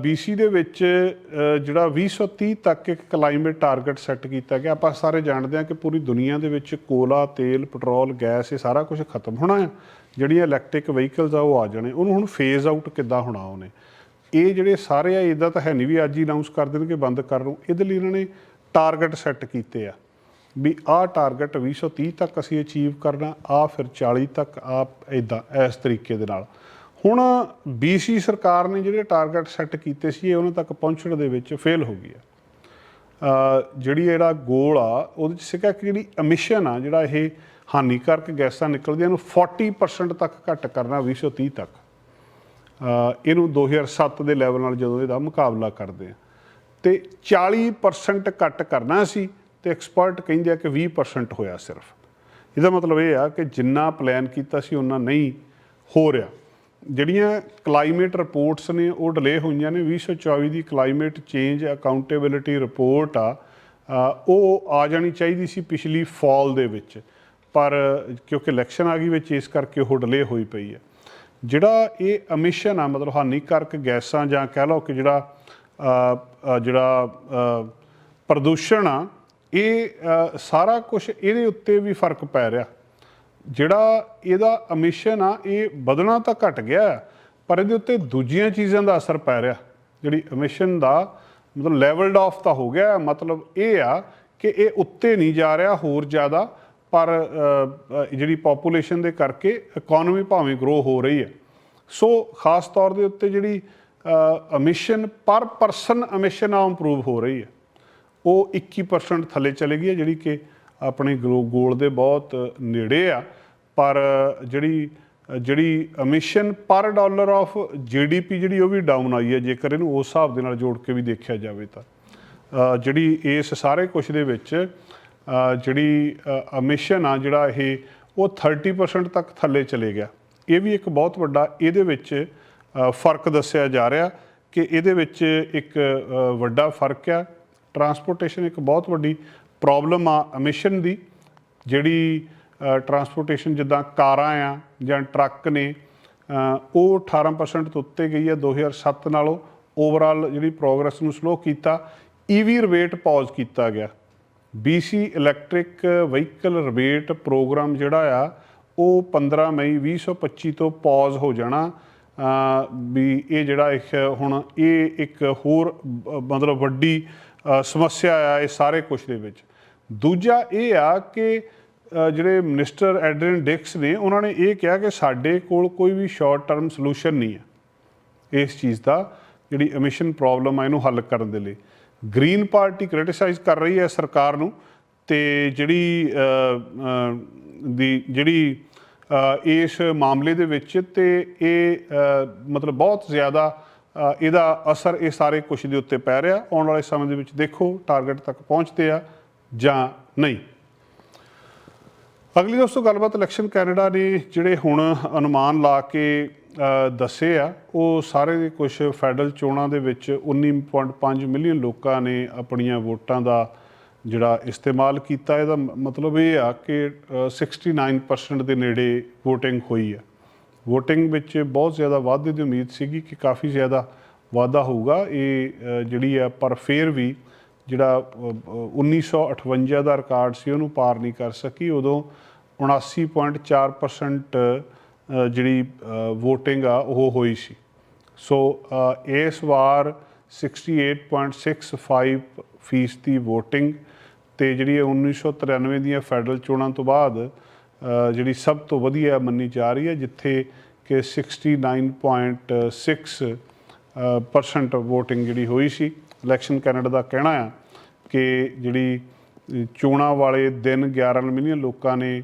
BC ਦੇ ਵਿੱਚ ਅ, ਜਿਹੜਾ 2030 ਤੱਕ ਇੱਕ ਕਲਾਈਮੇਟ ਟਾਰਗੇਟ ਸੈੱਟ ਕੀਤਾ ਗਿਆ। ਆਪਾਂ ਸਾਰੇ ਜਾਣਦੇ ਹਾਂ ਕਿ ਪੂਰੀ ਦੁਨੀਆ ਦੇ ਵਿੱਚ ਕੋਲਾ ਤੇਲ ਪੈਟਰੋਲ ਗੈਸ ਇਹ ਸਾਰਾ ਕੁਝ ਖਤਮ ਹੋਣਾ ਹੈ। ਜਿਹੜੀਆਂ ਇਲੈਕਟ੍ਰਿਕ ਵਹੀਕਲਸ ਆ ਉਹ ਆ ਜਾਣੇ। ਉਹਨੂੰ ਹੁਣ ਫੇਜ਼ ਆਊਟ ਕਿੱਦਾਂ ਹੋਣਾ ਉਹਨੇ? ਇਹ ਜਿਹੜੇ ਸਾਰੇ ਆ ਇਦਾਂ ਤਾਂ ਹੈ ਨਹੀਂ ਵੀ ਅੱਜ ਹੀ ਅਨਾਉਂਸ ਕਰ ਦੇਣਗੇ ਬੰਦ ਕਰ ਲਓ ਇਹਦੇ ਲਈ ਇਹਨਾਂ ਨੇ ਟਾਰਗੇਟ ਸੈੱਟ ਕੀਤੇ ਆ। ਵੀ ਆਹ ਟਾਰਗੇਟ 2030 ਤੱਕ ਅਸੀਂ ਅਚੀਵ ਕਰਨਾ ਆ ਫਿਰ 40 ਤੱਕ ਆ ਇਦਾਂ ਇਸ ਤਰੀਕੇ ਦੇ ਨਾਲ। ਹੁਣ BC ਸਰਕਾਰ ਨੇ ਜਿਹੜੇ ਟਾਰਗੇਟ ਸੈੱਟ ਕੀਤੇ ਸੀ ਇਹ ਉਹਨਾਂ ਤੱਕ ਪਹੁੰਚਣ ਦੇ ਵਿੱਚ ਫੇਲ ਹੋ ਗਈ ਆ ਜਿਹੜੀ ਇਹਦਾ ਗੋਲ ਆ ਉਹਦੇ ਚ ਸੀਗਾ ਕਿ ਜਿਹੜੀ ਐਮਿਸ਼ਨ ਆ ਜਿਹੜਾ ਇਹ ਹਾਨੀਕਾਰਕ ਗੈਸਾਂ ਨਿਕਲਦੀਆਂ ਨੂੰ 40% ਤੱਕ ਘੱਟ ਕਰਨਾ 2030 ਤੱਕ। ਅ, ਇਹਨੂੰ 2007 ਦੇ ਲੈਵਲ ਨਾਲ ਜਦੋਂ ਇਹਦਾ ਮੁਕਾਬਲਾ ਕਰਦੇ ਆ। ਤੇ 40% ਘੱਟ ਕਰਨਾ ਸੀ ਤੇ ਐਕਸਪਰਟ ਕਹਿੰਦੇ ਆ ਕਿ 20% ਹੋਇਆ ਸਿਰਫ। ਇਹਦਾ ਮਤਲਬ ਇਹ ਆ ਕਿ ਜਿੰਨਾ ਪਲਾਨ ਕੀਤਾ ਸੀ ਉਹਨਾਂ ਨਹੀਂ ਹੋ ਰਿਹਾ। ਜਿਹੜੀਆਂ ਕਲਾਈਮੇਟ ਰਿਪੋਰਟਸ ਨੇ, ਉਹ ਡਿਲੇ ਹੋਈਆਂ ਨੇ। 2024 ਦੀ ਕਲਾਈਮੇਟ ਚੇਂਜ ਅਕਾਊਂਟੇਬਿਲਿਟੀ ਰਿਪੋਰਟ ਆ ਉਹ ਆ ਜਾਣੀ ਚਾਹੀਦੀ ਸੀ ਪਿਛਲੀ ਫਾਲ ਦੇ ਵਿੱਚ। ਪਰ ਕਿਉਂਕਿ ਇਲੈਕਸ਼ਨ ਆ ਗਈ ਵਿੱਚ, ਇਸ ਕਰਕੇ ਉਹ ਡਿਲੇ ਹੋਈ ਪਈ ਹੈ। ਜਿਹੜਾ ਇਹ ਐਮਿਸ਼ਨ ਆ, ਮਤਲਬ ਹਾਨੀਕਾਰਕ ਗੈਸਾਂ ਜਾਂ ਕਹਿ ਲਓ ਕਿ ਜਿਹੜਾ ਜਿਹੜਾ ਪ੍ਰਦੂਸ਼ਣ ਆ, ਇਹ ਸਾਰਾ ਕੁਝ ਇਹਦੇ ਉੱਤੇ ਵੀ ਫ਼ਰਕ ਪੈ ਰਿਹਾ। ਜਿਹੜਾ ਇਹਦਾ ਐਮਿਸ਼ਨ ਆ ਇਹ ਵਧਣਾ ਤਾਂ ਘਟ ਗਿਆ ਹੈ, ਪਰ ਇਹਦੇ ਉੱਤੇ ਦੂਜੀਆਂ ਚੀਜ਼ਾਂ ਦਾ ਅਸਰ ਪੈ ਰਿਹਾ। ਜਿਹੜੀ ਐਮਿਸ਼ਨ ਦਾ ਮਤਲਬ ਲੈਵਲਡ ਆਫ ਤਾਂ ਹੋ ਗਿਆ ਮਤਲਬ ਇਹ ਆ ਕਿ ਇਹ ਉੱਤੇ ਨਹੀਂ ਜਾ ਰਿਹਾ ਹੋਰ ਜ਼ਿਆਦਾ ਪਰ ਜਿਹੜੀ ਪੋਪੂਲੇਸ਼ਨ ਦੇ ਕਰਕੇ ਇਕਨੋਮੀ ਭਾਵੇਂ ਗਰੋ ਹੋ ਰਹੀ ਹੈ। ਸੋ ਖਾਸ ਤੌਰ ਦੇ ਉੱਤੇ ਜਿਹੜੀ ਐਮਿਸ਼ਨ ਪਰ ਪਰਸਨ ਐਮਿਸ਼ਨ ਆ ਇੰਪਰੂਵ ਹੋ ਰਹੀ ਹੈ। ਉਹ 21% ਥੱਲੇ ਚਲੇ ਗਈ ਹੈ ਜਿਹੜੀ ਕਿ ਆਪਣੇ ਗਲੋ- ਗੋਲ ਦੇ ਬਹੁਤ ਨੇੜੇ ਆ, ਪਰ ਜਿਹੜੀ ਜਿਹੜੀ ਐਮਿਸ਼ਨ ਪਰ ਡਾਲਰ ਆਫ ਜੀਡੀਪੀ ਜਿਹੜੀ ਉਹ ਵੀ ਡਾਊਨ ਆਈ ਹੈ, ਜੇਕਰ ਇਹਨੂੰ ਉਸ ਹਿਸਾਬ ਦੇ ਨਾਲ ਜੋੜ ਕੇ ਵੀ ਦੇਖਿਆ ਜਾਵੇ ਤਾਂ। ਜਿਹੜੀ ਇਸ ਸਾਰੇ ਕੁਝ ਦੇ ਵਿੱਚ ਜਿਹੜੀ ਐਮਿਸ਼ਨ ਆ ਜਿਹੜਾ ਇਹ, ਉਹ 30% ਤੱਕ ਥੱਲੇ ਚਲੇ ਗਿਆ। ਇਹ ਵੀ ਇੱਕ ਬਹੁਤ ਵੱਡਾ, ਇਹਦੇ ਵਿੱਚ ਫ਼ਰਕ ਦੱਸਿਆ ਜਾ ਰਿਹਾ ਕਿ ਇਹਦੇ ਵਿੱਚ ਇੱਕ ਵੱਡਾ ਫ਼ਰਕ ਆ। ਟਰਾਂਸਪੋਰਟੇਸ਼ਨ ਇੱਕ ਬਹੁਤ ਵੱਡੀ ਪ੍ਰੋਬਲਮ ਆ ਐਮਿਸ਼ਨ ਦੀ, ਜਿਹੜੀ ਟਰਾਂਸਪੋਰਟੇਸ਼ਨ ਜਿੱਦਾਂ ਕਾਰਾਂ ਆ ਜਾਂ ਟਰੱਕ ਨੇ ਉਹ 18% ਤੋਂ ਉੱਤੇ ਗਈ ਹੈ 2007 ਨਾਲੋਂ। ਓਵਰਆਲ ਜਿਹੜੀ ਪ੍ਰੋਗਰੈਸ ਨੂੰ ਸਲੋ ਕੀਤਾ ਈਵੀ ਰਿਬੇਟ ਪਾਜ਼ ਕੀਤਾ ਗਿਆ। BC electric vehicle rebate program ਜਿਹੜਾ ਆ, ਉਹ 15 ਮਈ 2025 ਤੋਂ ਪਾਜ਼ ਹੋ ਜਾਣਾ। ਵੀ ਇਹ ਜਿਹੜਾ ਇੱਕ ਹੁਣ ਇਹ ਇੱਕ ਹੋਰ ਮਤਲਬ ਵੱਡੀ ਸਮੱਸਿਆ ਆ ਇਹ ਸਾਰੇ ਕੁਝ ਦੇ ਵਿੱਚ। ਦੂਜਾ ਇਹ ਆ ਕਿ ਜਿਹੜੇ ਮਿਨਿਸਟਰ ਐਡਰਿਨ ਡਿਕਸ ਨੇ, ਉਹਨਾਂ ਨੇ ਇਹ ਕਿਹਾ ਕਿ ਸਾਡੇ ਕੋਲ ਕੋਈ ਵੀ ਸ਼ਾਰਟ ਟਰਮ ਸੋਲੂਸ਼ਨ ਨਹੀਂ ਹੈ ਇਸ ਚੀਜ਼ ਦਾ, ਜਿਹੜੀ ਐਮਿਸ਼ਨ ਪ੍ਰੋਬਲਮ ਆ ਇਹਨੂੰ ਹੱਲ ਕਰਨ ਦੇ ਲਈ। ਗ੍ਰੀਨ ਪਾਰਟੀ ਕ੍ਰਿਟਿਸਾਈਜ਼ ਕਰ ਰਹੀ ਹੈ ਸਰਕਾਰ ਨੂੰ ਤੇ ਜਿਹੜੀ ਦੀ ਜਿਹੜੀ ਇਸ ਮਾਮਲੇ ਦੇ ਵਿੱਚ ਤੇ ਇਹ ਮਤਲਬ ਬਹੁਤ ਜ਼ਿਆਦਾ ਇਹਦਾ ਅਸਰ ਇਹ ਸਾਰੇ ਕੁਝ ਦੇ ਉੱਤੇ ਪੈ ਰਿਹਾ। ਆਉਣ ਵਾਲੇ ਸਮੇਂ ਦੇ ਵਿੱਚ ਦੇਖੋ ਟਾਰਗੇਟ ਤੱਕ ਪਹੁੰਚਦੇ ਆ। ਜਾਂ ਨਹੀਂ? ਅਗਲੀ ਦੋਸਤੋ ਗੱਲਬਾਤ ਇਲੈਕਸ਼ਨ ਕੈਨੇਡਾ ਨੇ ਜਿਹੜੇ ਹੁਣ ਅਨੁਮਾਨ ਲਾ ਕੇ ਦੱਸੇ ਆ ਉਹ ਸਾਰੇ ਦੇ ਕੁਝ ਫੈਡਰਲ ਚੋਣਾਂ ਦੇ ਵਿੱਚ 19.5 ਮਿਲੀਅਨ ਲੋਕਾਂ ਨੇ ਆਪਣੀਆਂ ਵੋਟਾਂ ਦਾ ਜਿਹੜਾ ਇਸਤੇਮਾਲ ਕੀਤਾ। ਇਹਦਾ ਮ- ਮਤਲਬ ਇਹ ਆ ਕਿ ਅ, 69% ਦੇ ਨੇੜੇ VOTING ਹੋਈ ਆ। VOTING ਵਿੱਚ ਬਹੁਤ ਜ਼ਿਆਦਾ ਵਾਧੇ ਦੀ ਉਮੀਦ ਸੀਗੀ ਕਿ ਕਾਫੀ ਜ਼ਿਆਦਾ ਵਾਧਾ ਹੋਊਗਾ। ਇਹ ਜਿਹੜੀ ਆ ਪਰ ਫੇਰ ਵੀ ਜਿਹੜਾ ਅ, ਅ, 1958 ਦਾ ਰਿਕਾਰਡ ਸੀ ਉਹਨੂੰ ਪਾਰ ਨਹੀਂ ਕਰ ਸਕੀ। ਉਦੋਂ 79.4% ਅ, ਜਿਹੜੀ VOTING ਆ ਉਹ ਹੋਈ ਸੀ। ਸੋ ਇਸ ਵਾਰ 68.65 ਫੀਸਦੀ VOTING ਤੇ ਜਿਹੜੀ ਇਹ 1993 ਦੀਆਂ ਫੈਡਰਲ ਚੋਣਾਂ ਤੋਂ ਬਾਅਦ ਜਿਹੜੀ ਸਭ ਤੋਂ ਵਧੀਆ ਮੰਨੀ ਜਾ ਰਹੀ ਹੈ ਜਿੱਥੇ ਕਿ 69.6 ਪਰਸੈਂਟ VOTING ਜਿਹੜੀ ਹੋਈ ਸੀ। ਇਲੈਕਸ਼ਨ ਕੈਨੇਡਾ ਦਾ ਕਹਿਣਾ ਆ ਕਿ ਜਿਹੜੀ ਚੋਣਾਂ ਵਾਲੇ ਦਿਨ 11 ਮਿਲੀਅਨ ਲੋਕਾਂ ਨੇ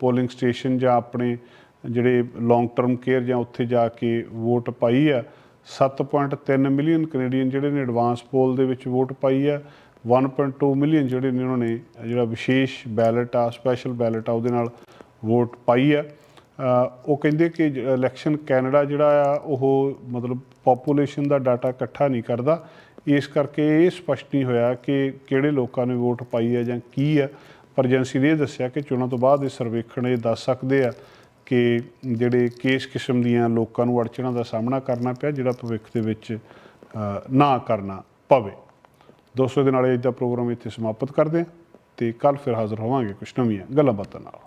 ਪੋਲਿੰਗ ਸਟੇਸ਼ਨ ਜਾਂ ਆਪਣੇ ਜਿਹੜੇ ਲੌਂਗ ਟਰਮ ਕੇਅਰ ਜਾਂ ਉੱਥੇ ਜਾ ਕੇ ਵੋਟ ਪਾਈ ਆ 7.3 ਮਿਲੀਅਨ ਕੈਨੇਡੀਅਨ ਜਿਹੜੇ ਨੇ ਐਡਵਾਂਸ ਪੋਲ ਦੇ ਵਿੱਚ ਵੋਟ ਪਾਈ ਆ 1.2 ਮਿਲੀਅਨ ਜਿਹੜੇ ਨੇ ਉਹਨਾਂ ਨੇ, ਜਿਹੜਾ ਵਿਸ਼ੇਸ਼ ਬੈਲਟ ਆ ਸਪੈਸ਼ਲ ਬੈਲਟ ਆ, ਉਹਦੇ ਨਾਲ ਵੋਟ ਪਾਈ ਆ। ਉਹ ਕਹਿੰਦੇ ਕਿ ਇਲੈਕਸ਼ਨ ਕੈਨੇਡਾ ਜਿਹੜਾ ਆ, ਉਹ ਮਤਲਬ ਪੋਪੂਲੇਸ਼ਨ ਦਾ ਡਾਟਾ ਇਕੱਠਾ ਨਹੀਂ ਕਰਦਾ। ਇਸ ਕਰਕੇ ਇਹ ਸਪਸ਼ਟ ਨਹੀਂ ਹੋਇਆ ਕਿ ਕਿਹੜੇ ਲੋਕਾਂ ਨੇ ਵੋਟ ਪਾਈ ਹੈ ਜਾਂ ਕੀ ਹੈ। ਪਰ ਏਜੰਸੀ ਨੇ ਇਹ ਦੱਸਿਆ ਕਿ ਚੋਣਾਂ ਤੋਂ ਬਾਅਦ ਇਹ ਸਰਵੇਖਣ ਇਹ ਦੱਸ ਸਕਦੇ ਆ ਕਿ ਜਿਹੜੇ ਕਿਸ ਕਿਸਮ ਦੀਆਂ ਲੋਕਾਂ ਨੂੰ ਅੜਚਣਾਂ ਦਾ ਸਾਹਮਣਾ ਕਰਨਾ ਪਿਆ, ਜਿਹੜਾ ਭਵਿੱਖ ਦੇ ਵਿੱਚ ਨਾ ਕਰਨਾ ਪਵੇ। ਦੋਸਤੋ ਦੇ ਨਾਲ ਅੱਜ ਦਾ ਪ੍ਰੋਗਰਾਮ ਇੱਥੇ ਸਮਾਪਤ ਕਰਦੇ ਹਾਂ ਤੇ ਕੱਲ ਫਿਰ ਹਾਜ਼ਰ ਹੋਵਾਂਗੇ ਕੁਝ ਨਵੀਆਂ ਗੱਲਾਂ ਬਾਤਾਂ ਨਾਲ।